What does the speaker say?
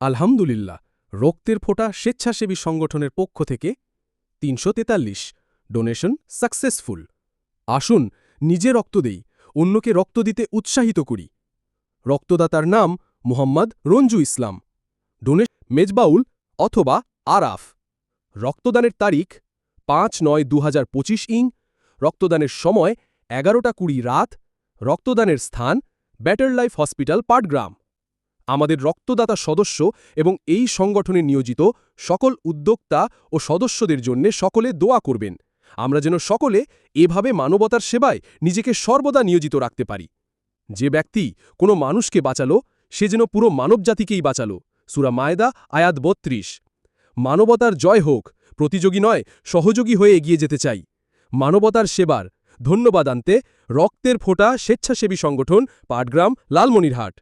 আলহামদুলিল্লাহ, রক্তের ফোঁটা স্বেচ্ছাসেবী সংগঠনের পক্ষ থেকে তিনশো তেতাল্লিশ ডোনেশন সাকসেসফুল। আসুন নিজে রক্ত দেই, অন্যকে রক্ত দিতে উৎসাহিত করি। রক্তদাতার নাম মুহাম্মদ রঞ্জু ইসলাম। ডোনে মেজবাউল অথবা আরাফ। রক্তদানের তারিখ পাঁচ নয় দু ইং। রক্তদানের সময় এগারোটা কুড়ি রাত। রক্তদানের স্থান ব্যাটার লাইফ হসপিটাল পাটগ্রাম। আমাদের রক্তদাতা সদস্য এবং এই সংগঠনে নিয়োজিত সকল উদ্যোক্তা ও সদস্যদের জন্য সকলে দোয়া করবেন। আমরা যেন সকলে এভাবে মানবতার সেবায় নিজেকে সর্বদা নিয়োজিত রাখতে পারি। যে ব্যক্তি কোনো মানুষকে বাঁচালো, সে যেন পুরো মানবজাতিকেই বাঁচালো। সুরা মায়দা, আয়াত বত্রিশ। মানবতার জয় হোক, প্রতিযোগী নয়, সহযোগী হয়ে এগিয়ে যেতে চাই। মানবতার সেবার ধন্যবাদ আনতে রক্তের ফোঁটা স্বেচ্ছাসেবী সংগঠন, পাটগ্রাম, লালমনিরহাট।